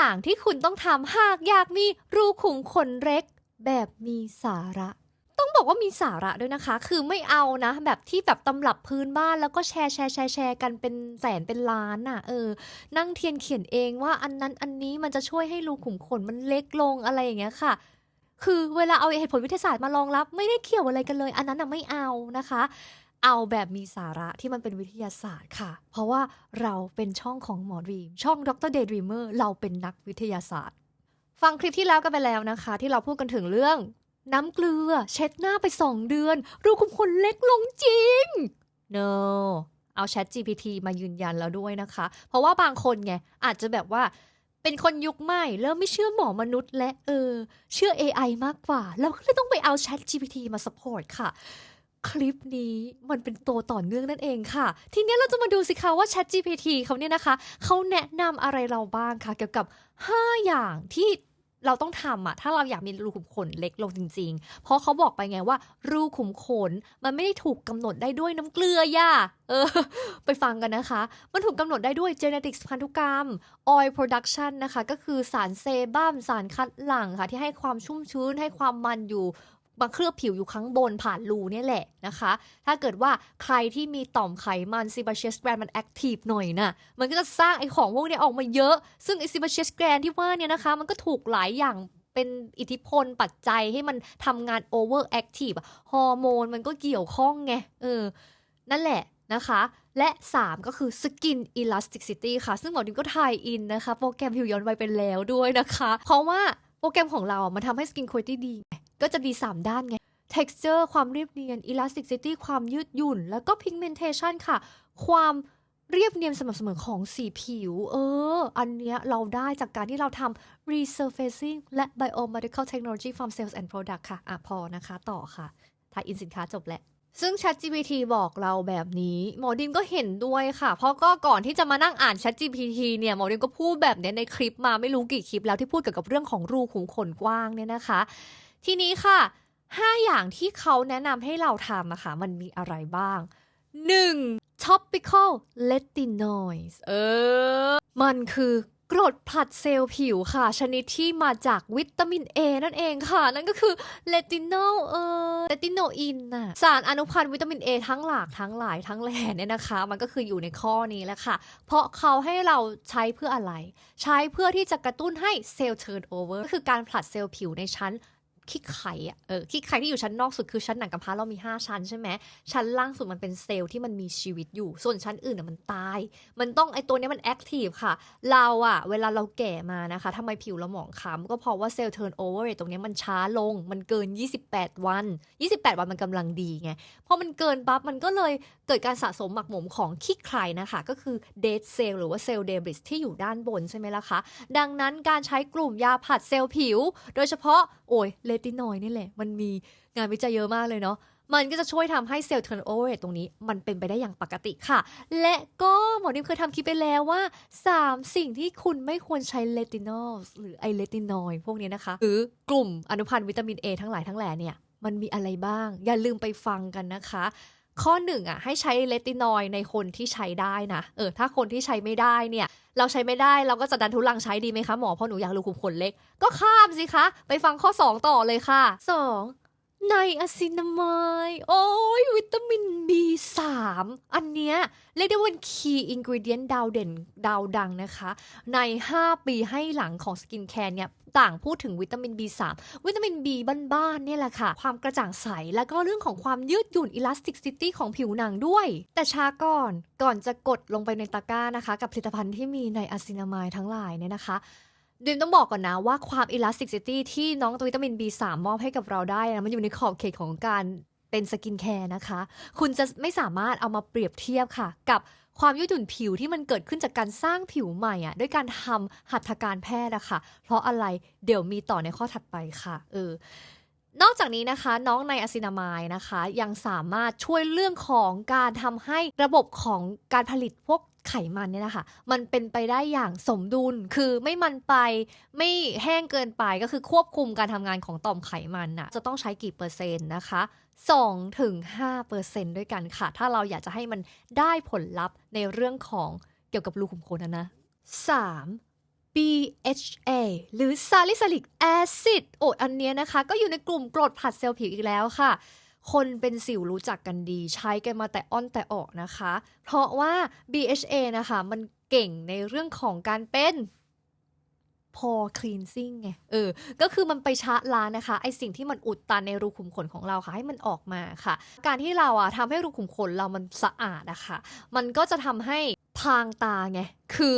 อย่างที่คุณต้องทำหากอยากมีรูขุมขนเล็ก แบบมีสาระ ต้องบอกว่ามีสาระด้วยนะคะ คือไม่เอานะ แบบที่แบบตำรับพื้นบ้านแล้วก็แชร์แชร์แชร์แชร์กันเป็นแสนเป็นล้านน่ะ เออ นั่งเทียนเขียนเองว่าอันนั้นอันนี้มันจะช่วยให้รูขุมขนมันเล็กลงอะไรอย่างเงี้ยค่ะคือเวลาเอาเหตุผลวิทยาศาสตร์มารองรับ ไม่ได้เกี่ยวอะไรกันเลย อันนั้นน่ะไม่เอานะคะ เอาแบบมีสาระที่มันเป็นวิทยาศาสตร์ค่ะ เพราะว่าเราเป็นช่องของหมอดรีม ช่องดรเดย์ดรีเมอร์เราเป็นนักวิทยาศาสตร์ ฟังคลิปที่แล้วกันไปแล้วนะคะ ที่เราพูดกันถึงเรื่อง น้ำเกลือเช็ดหน้าไป 2 เดือน รูขุมขนเล็กลงจริง no เอา Chat GPT มายืนยันแล้วด้วยนะคะ เพราะว่าบางคนไงอาจจะแบบว่าเป็นคนยุคใหม่เริ่มไม่เชื่อหมอมนุษย์และเออ เชื่อ AI มากกว่าแล้วก็เลยต้องไปเอา Chat GPT มา support ค่ะ คลิปนี้มันเป็นตัวต่อเนื่องนั่นเองค่ะ ทีนี้เราจะมาดูสิคะว่า Chat GPT เขาเนี่ยนะคะ เขาแนะนำอะไรเราบ้างคะเกี่ยวกับ 5 อย่างที่เราต้องทำอะถ้าเราอยากมีรูขุมขนเล็กลงจริง ๆ เพราะเขาบอกไปไงว่า รูขุมขนมันไม่ได้ถูกกำหนดได้ด้วยน้ำเกลือย่าเออ ไปฟังกันนะคะ มันถูกกำหนดได้ด้วย genetics พันธุกรรม oil production นะคะ ก็คือสารเซบัมสารคัดหลั่งค่ะ ที่ให้ความชุ่มชื้นให้ความมันอยู่ มาเคลือบผิวอยู่ข้างบนผ่านรูเนี่ยแหละนะคะ ถ้าเกิดว่าใครที่มีต่อมไขมันซิบาเชสแกรนมันแอคทีฟหน่อยนะมันก็จะสร้างไอของพวกนี้ออกมาเยอะ ซึ่งไอซิบาเชสแกรนที่ว่าเนี่ยนะคะ มันก็ถูกหลายอย่างเป็นอิทธิพลปัจจัยให้มันทำงานโอเวอร์แอคทีฟฮอร์โมนมันก็เกี่ยวข้องไง เออ นั่นแหละนะคะ และ 3 ก็คือ Skin Elasticity ค่ะ ซึ่งหมอดิมก็ทายอินนะคะ โปรแกรมผิวย้อนวัยไปแล้วด้วยนะคะ เพราะว่าโปรแกรมของเราอะมันทำให้ Skin Quality ดีไง ก็จะดี3ด้านไง texture ความเรียบเนียน elasticity ความยืดหยุ่น แล้วก็ pigmentation ค่ะ ความเรียบเนียนสม่ำเสมอของสีผิว เออ อันเนี้ยเราได้จากการที่เราทำ resurfacing และ biomedical technology from cells and product ค่ะ อะพอนะคะต่อค่ะทายอินสินค้าจบแล้วซึ่ง ChatGPT บอกเราแบบนี้ หมอดิมก็เห็นด้วยค่ะ เพราะก็ก่อนที่จะมานั่งอ่าน ChatGPT เนี่ย หมอดิมก็พูดแบบเนี้ยในคลิปมาไม่รู้กี่คลิปแล้วที่พูดเกี่ยวกับเรื่องของรูขุมขนกว้างเนี่ยนะคะ ทีนี้ค่ะ 5 อย่างที่เขาแนะนำให้เราทำอะค่ะ มันมีอะไรบ้าง 1. topical retinoids เออ มันคือกรดผลัดเซลล์ผิวค่ะ ชนิดที่มาจากวิตามิน A นั่นเองค่ะ นั่นก็คือเลตินอลเออเลติโนอินน่ะสารอนุพันธ์วิตามิน A ทั้งหลากทั้งหลายทั้งแหล่เนี่ยนะคะ มันก็คืออยู่ในข้อนี้แหละค่ะ เพราะเขาให้เราใช้เพื่ออะไร ใช้เพื่อที่จะกระตุ้นให้เซลล์เทิร์นโอเวอร์ก็คือการผลัดเซลล์ผิวในชั้น ขี้ไข่อะเออขี้ไข่ที่อยู่ชั้นนอกสุดคือชั้นหนังกำพร้าเรามี 5 ชั้นใช่ไหมชั้นล่างสุดมันเป็นเซลล์ที่มันมีชีวิตอยู่ ส่วนชั้นอื่นน่ะมันตาย มันต้องไอตัวนี้มันแอคทีฟค่ะ เราอะเวลาเราแก่มานะคะทำไมผิวเราหมองคล้ำก็เพราะว่าเซลล์เทิร์นโอเวอร์ตรงนี้มันช้าลง มันเกิน 28 วัน 28 วันมันกำลังดีไงพอมันเกินปั๊บมันก็เลยเกิดการสะสมหมักหมมของขี้ไครนะคะก็คือเดดเซลล์หรือว่าเซลล์เดบริสที่อยู่ด้านบนใช่ไหมล่ะคะดังนั้นการใช้กลุ่มยาผัดเซลล์ผิว โดยเฉพาะโอ้ยเลตินอยนี่แหละ มันมีงานวิจัยเยอะมากเลยเนาะมันก็จะช่วยทำให้เซลล์เทิร์นโอเวอร์ตรงนี้ มันเป็นไปได้อย่างปกติค่ะ และก็หมอนิมเคยทำคลิปไปแล้วว่า 3 สิ่งที่คุณไม่ควรใช้เลตินอลหรือไอเลตินอยด์พวกนี้นะคะ หรือกลุ่มอนุพันธ์วิตามิน A ทั้งหลายทั้งแหล่เนี่ย มันมีอะไรบ้าง อย่าลืมไปฟังกันนะคะ ข้อหนึ่งอะให้ใช้เลตินอยในคนที่ใช้ได้นะเออถ้าคนที่ใช้ไม่ได้เนี่ย เราใช้ไม่ได้เราก็จะดันทุลังใช้ดีไหมคะหมอเพราะหนูอยากรูขุมขนเล็ก ก็ข้ามสิคะ ไปฟังข้อ 2 ต่อเลยค่ะ 2. ในอะซินามายโอ้ยวิตามิน B3 อันเนี้ยเรียกได้ว่าเป็น key ingredient ดาวเด่นดาวดังนะคะ ใน 5 ปีให้หลังของสกินแคร์เนี่ยต่างพูดถึงวิตามิน B3 วิตามิน B บ้านๆเนี่ยแหละค่ะ ความกระจ่างใส แล้วก็เรื่องของความยืดหยุ่น elasticity ของผิวหนังด้วย แต่ช้าก่อนก่อนจะกดลงไปในตะกร้านะคะ กับผลิตภัณฑ์ที่มีในอะซินามายทั้งหลายเนี่ยนะคะ ดิมต้องบอกก่อนนะว่าความ elasticity ที่น้องตัววิตามิน B3 มอบให้กับเราได้นะมันอยู่ในขอบเขตของการเป็นสกินแคร์นะคะ คุณจะไม่สามารถเอามาเปรียบเทียบค่ะ กับความยืดหยุ่นผิวที่มันเกิดขึ้นจากการสร้างผิวใหม่อะด้วยการทำหัตถการแพทย์อะค่ะ เพราะอะไรเดี๋ยวมีต่อในข้อถัดไปค่ะเออนอกจากนี้นะคะน้องในอะซินามายนะคะ ยังสามารถช่วยเรื่องของการทำให้ระบบของการผลิตพวก ไขมันเนี่ยนะคะมันเป็นไปได้อย่างสมดุลคือไม่มันไปไม่แห้งเกินไปก็คือควบคุมการทำงานของต่อมไขมันน่ะจะต้องใช้กี่เปอร์เซ็นต์นะคะ2ถึง5เปอร์เซ็นต์ด้วยกันค่ะ ถ้าเราอยากจะให้มันได้ผลลัพธ์ในเรื่องของเกี่ยวกับรูขุมขนนะนะ 3. BHA หรือ salicylic acid โอ้อันเนี้ยนะคะ ก็อยู่ในกลุ่มกรดผลัดเซลล์ผิวอีกแล้วค่ะ คนเป็นสิวรู้จักกันดี ใช้กันมาแต่อ้อนแต่ออกนะคะ เพราะว่า BHA นะคะ มันเก่งในเรื่องของการเป็น pore cleansing ไง เออ ก็คือมันไปชะล้างนะคะ ไอสิ่งที่มันอุดตันในรูขุมขนของเราค่ะ ให้มันออกมาค่ะ การที่เราอะทำให้รูขุมขนเรามันสะอาดอะคะ มันก็จะทำให้พางตาไง คือ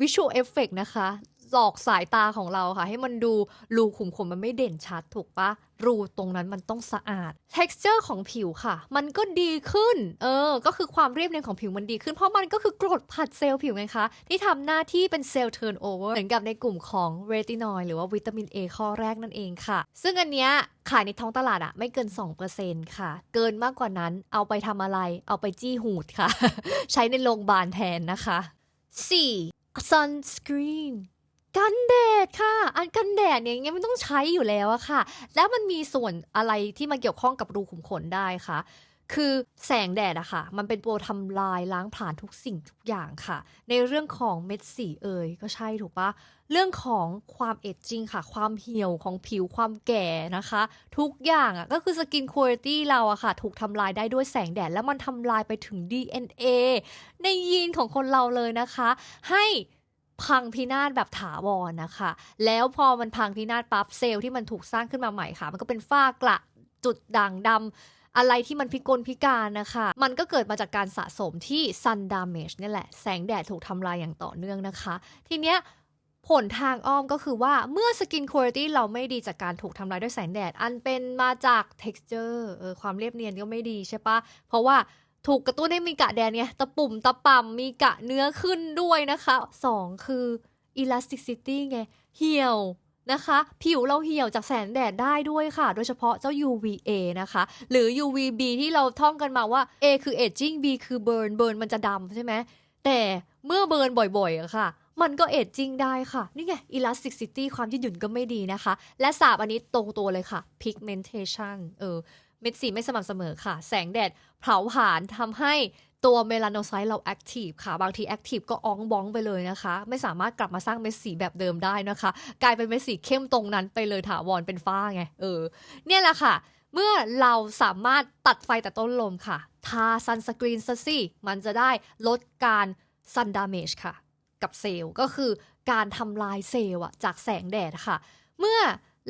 visual effect นะคะ หลอกสายตาของเราค่ะ ให้มันดูรูขุมขนมันไม่เด่นชัดถูกปะรูตรงนั้นมันต้องสะอาด texture ของผิวค่ะ มันก็ดีขึ้น เออ ก็คือความเรียบเนียนของผิวมันดีขึ้น เพราะมันก็คือกรดผัดเซลล์ผิวไงคะ ที่ทำหน้าที่เป็นเซลล์ turnover เหมือนกับในกลุ่มของ retinol หรือว่าวิตามิน A ข้อแรกนั่นเองค่ะ ซึ่งอันเนี้ยขายในท้องตลาดอะไม่เกิน 2%ค่ะ เกินมากกว่านั้นเอาไปทำอะไร เอาไปจี้หูดค่ะ ใช้ในโรงพยาบาลแทนนะคะ 4. sunscreen กันแดดค่ะ อันกันแดดเนี่ยยังไงมันต้องใช้อยู่แล้วอะค่ะ แล้วมันมีส่วนอะไรที่มาเกี่ยวข้องกับรูขุมขนได้คะคือแสงแดดอะค่ะ มันเป็นตัวทำลายล้างผ่านทุกสิ่งทุกอย่างค่ะ ในเรื่องของเม็ดสีเอ่ยก็ใช่ถูกปะเรื่องของความเอจจิ้งค่ะ ความเหี่ยวของผิวความแก่นะคะ ทุกอย่างอะก็คือสกินคุณ i t y เราอะค่ะ ถูกทำลายได้ด้วยแสงแดด แล้วมันทำลายไปถึง DNA ในยีนของคนเราเลยนะคะ ให้ พังพินาศแบบถาวรนะคะ แล้วพอมันพังพินาศปั๊บเซลล์ที่มันถูกสร้างขึ้นมาใหม่ค่ะ มันก็เป็นฝ้ากระจุดด่างดำอะไรที่มันพิกลพิการนะคะ มันก็เกิดมาจากการสะสมที่ sun damage นี่แหละ แสงแดดถูกทำลายอย่างต่อเนื่องนะคะ ทีเนี้ยผลทางอ้อมก็คือว่าเมื่อสกินคุณ i t y เราไม่ดีจากการถูกทำลายด้วยแสงแดด อันเป็นมาจาก texture เออความเรียบเนียนก็ไม่ดีใช่ปะเพราะว่า ถูกกระตุ้นให้มีกะแดนเนี่ยตะปุ่มตะป่ำมีกะเนื้อขึ้นด้วยนะคะสองคือ elasticity ไง เหี่ยวนะคะ ผิวเราเหี่ยวจากแสงแดดได้ด้วยค่ะ โดยเฉพาะเจ้า UVA นะคะ หรือ UVB ที่เราท่องกันมาว่า A คือ aging B คือ burn burn มันจะดำใช่ไหม แต่เมื่อเบิร์นบ่อยๆอะค่ะ มันก็เอจจิ้งได้ค่ะ นี่ไง elasticity ความยืดหยุ่นก็ไม่ดีนะคะ และสาบอันนี้ตรงตัวเลยค่ะ pigmentation เออ เม็ดสีไม่สม่ำเสมอค่ะ แสงแดดเผาผลาญทำให้ตัวเมลานโซไซต์เราแอคทีฟค่ะ บางทีแอคทีฟก็อ้องบ้องไปเลยนะคะ ไม่สามารถกลับมาสร้างเม็ดสีแบบเดิมได้นะคะ กลายเป็นเม็ดสีเข้มตรงนั้นไปเลยถาวรเป็นฝ้าไง เออ เนี่ยแหละค่ะ เมื่อเราสามารถตัดไฟแต่ต้นลมค่ะ ทาซันสกรีนซะสิมันจะได้ลดการซันดาเมจค่ะ กับเซลล์ก็คือการทำลายเซลล์จากแสงแดดค่ะ เมื่อ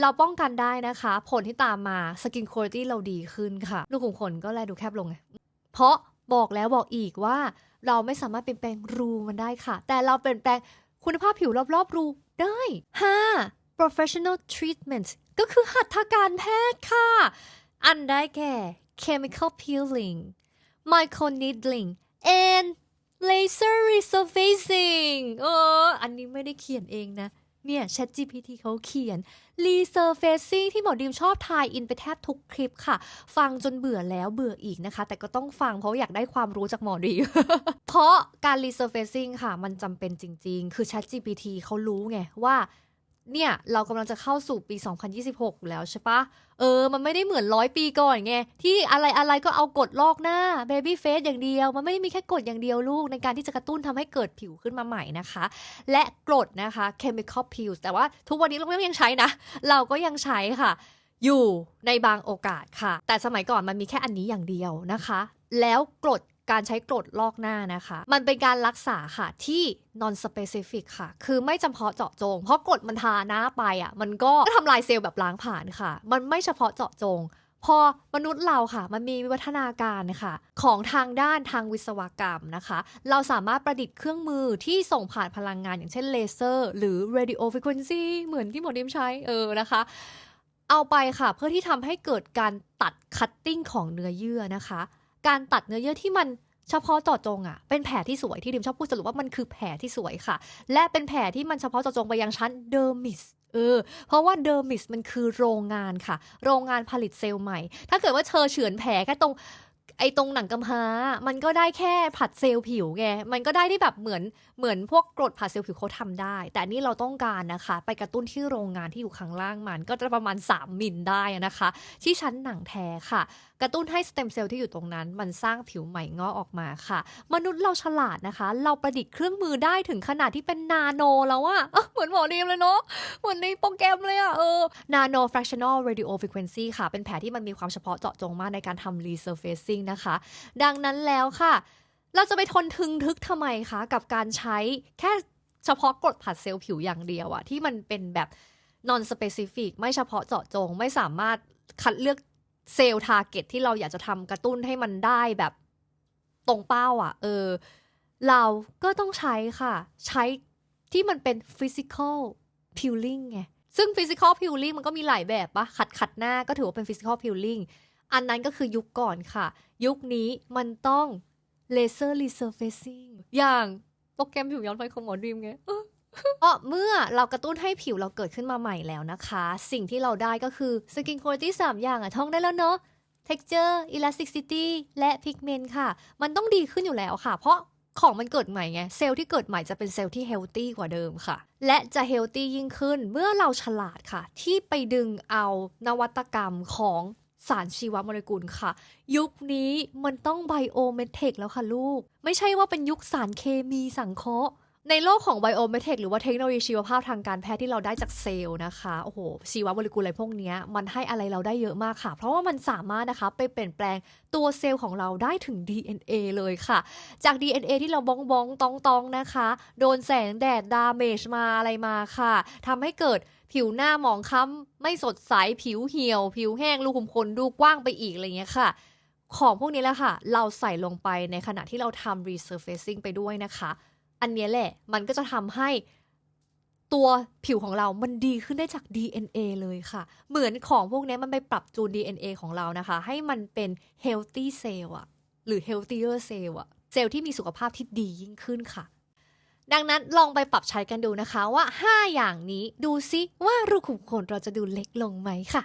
เราป้องกันได้นะคะ ผลที่ตามมาสกินคุณ i t y เราดีขึ้นค่ะรูขุมขนก็แลดูแคบลงไงเพราะบอกแล้วบอกอีกว่า เราไม่สามารถเปลี่ยนแปลงรูมันได้ค่ะ แต่เราเปลี่ยนแปลงคุณภาพผิวรอบๆรูได้ 5. professional treatment ก็คือหัตถการแพทย์ค่ะ อันได้แก่ chemical peeling micro needling and laser resurfacing เออ อันนี้ไม่ได้เขียนเองนะ เนี่ย ChatGPT เขาเขียน resurfacing ที่หมอดิมชอบทายอินไปแทบทุกคลิปค่ะ ฟังจนเบื่อแล้วเบื่ออีกนะคะ แต่ก็ต้องฟังเพราะอยากได้ความรู้จากหมอดิม เพราะการ resurfacing ค่ะ มันจำเป็นจริง ๆ คือ ChatGPT เขารู้ไงว่า เนี่ยเรากำลังจะเข้าสู่ปี 2026อยู่แล้วใช่ปะเออ มันไม่ได้เหมือนร้อยปีก่อนไง ที่อะไรอะไรก็เอากดลอกหน้า baby face อย่างเดียว มันไม่ได้มีแค่กดอย่างเดียวลูก ในการที่จะกระตุ้นทำให้เกิดผิวขึ้นมาใหม่นะคะ และกรดนะคะ chemical peel แต่ว่าทุกวันนี้เราก็ยังใช้นะ เราก็ยังใช้ค่ะ อยู่ในบางโอกาสค่ะ แต่สมัยก่อนมันมีแค่อันนี้อย่างเดียวนะคะ แล้วกรด การใช้กรดลอกหน้านะคะ มันเป็นการรักษาค่ะที่ non specific ค่ะ คือไม่จำเพาะเจาะจง เพราะกรดมันทาหน้าไปอะ มันก็ทำลายเซลล์แบบล้างผ่านค่ะ มันไม่เฉพาะเจาะจง พอมนุษย์เราค่ะ มันมีวิวัฒนาการค่ะ ของทางด้านทางวิศวกรรมนะคะ เราสามารถประดิษฐ์เครื่องมือที่ส่งผ่านพลังงานอย่างเช่นเลเซอร์ หรือ radio frequency เหมือนที่หมอดิมใช้เออนะคะเอาไปค่ะ เพื่อที่ทำให้เกิดการตัดคัตติ้งของเนื้อเยื่อนะคะ การตัดเนื้อเยื่อที่มันเฉพาะเจาะจงอะ่ะเป็นแผลที่สวยที่ดิมชอบพูดสรุปว่ามันคือแผลที่สวยค่ะ และเป็นแผลที่มันเฉพาะเจาะจงไปยังชั้นเดอร์มิสเออเพราะว่าเดอร์มิสมันคือโรงงานค่ะ โรงงานผลิตเซลล์ใหม่ ถ้าเกิดว่าเธอเฉือนแผลแค่ตรง ไอ้ตรงหนังกำพร้า มันก็ได้แค่ผัดเซลล์ผิวไง มันก็ได้ที่แบบเหมือนเหมือนพวกกรดผัดเซลล์ผิวเขาทำได้ แต่นี่เราต้องการนะคะ ไปกระตุ้นที่โรงงานที่อยู่ข้างล่างมัน ก็จะประมาณ 3มิลได้นะคะ ที่ชั้นหนังแท้ค่ะ กระตุ้นให้สเต็มเซลล์ที่อยู่ตรงนั้น มันสร้างผิวใหม่งอกออกมาค่ะ มนุษย์เราฉลาดนะคะ เราประดิษฐ์เครื่องมือได้ถึงขนาดที่เป็นนาโนแล้วอะเหมือนหมอเดียมเลยเนาะเหมือนในโปรแกรมเลยอะเออ nano fractional radio frequency ค่ะ เป็นแผลที่มันมีความเฉพาะเจาะจงมากในการทำ resurfacing นะคะ ดังนั้นแล้วค่ะ เราจะไปทนทึงทึกทำไมคะกับการใช้แค่เฉพาะกรดผัดเซลล์ผิวอย่างเดียวอะที่มันเป็นแบบ non specific ไม่เฉพาะเจาะจง ไม่สามารถคัดเลือกเซลล์ทาร์เก็ตที่เราอยากจะทำกระตุ้นให้มันได้แบบตรงเป้าอะเออ เราก็ต้องใช้ค่ะ ใช้ที่มันเป็น physical peeling ไงซึ่ง physical peeling มันก็มีหลายแบบปะขัดขัดหน้าก็ถือว่าเป็น physical peeling อันนั้นก็คือยุคก่อนค่ะ ยุคนี้มันต้อง laser resurfacing อย่างโปรแกรมผิวย้อนไฟของหมอดีมไงเออเพราะเมื่อเรากระตุ้นให้ผิวเราเกิดขึ้นมาใหม่แล้วนะคะ สิ่งที่เราได้ก็คือ skin quality 3อย่างอะท่องได้แล้วเนาะ texture elasticity และ pigment ค่ะ มันต้องดีขึ้นอยู่แล้วค่ะ เพราะของมันเกิดใหม่ไง เซลล์ที่เกิดใหม่จะเป็นเซลล์ที่เฮลตี้กว่าเดิมค่ะ และจะเฮลตี้ยิ่งขึ้นเมื่อเราฉลาดค่ะ ที่ไปดึงเอานวัตกรรมของ สารชีวโมเลกุลค่ะ ยุคนี้มันต้องไบโอเมเทคแล้วค่ะลูก ไม่ใช่ว่าเป็นยุคสารเคมีสังเคราะห์ ในโลกของไบโอเมเทคหรือว่าเทคโนโลยีชีวภาพทางการแพทย์ที่เราได้จากเซลล์นะคะ โอ้โห ชีวโมเลกุลอะไรพวกนี้มันให้อะไรเราได้เยอะมากค่ะ เพราะว่ามันสามารถนะคะ ไปเปลี่ยนแปลงตัวเซลล์ของเราได้ถึง DNA เลยค่ะ จาก DNA ที่เราบ้องบ้องตองตองนะคะ โดนแสงแดดดาเมจมาอะไรมาค่ะทำให้เกิดผิวหน้าหมองคล้ำไม่สดใสผิวเหี่ยว ผิวแห้งรูขุมขนดูกว้างไปอีกอะไรเงี้ยค่ะของพวกนี้แหละค่ะ เราใส่ลงไปในขณะที่เราทำ resurfacing ไปด้วยนะคะ อันนี้แหละ มันก็จะทำให้ตัวผิวของเรามันดีขึ้นได้จาก DNA เลยค่ะ เหมือนของพวกนี้มันไปปรับจูน DNA ของเรานะคะ ให้มันเป็น healthy cell อะหรือ healthier cell อะเซลล์ที่มีสุขภาพที่ดียิ่งขึ้นค่ะ ดังนั้นลองไปปรับใช้กันดูนะคะว่า 5 อย่างนี้ดูซิว่ารูขุมขนเราจะดูเล็กลงไหมค่ะ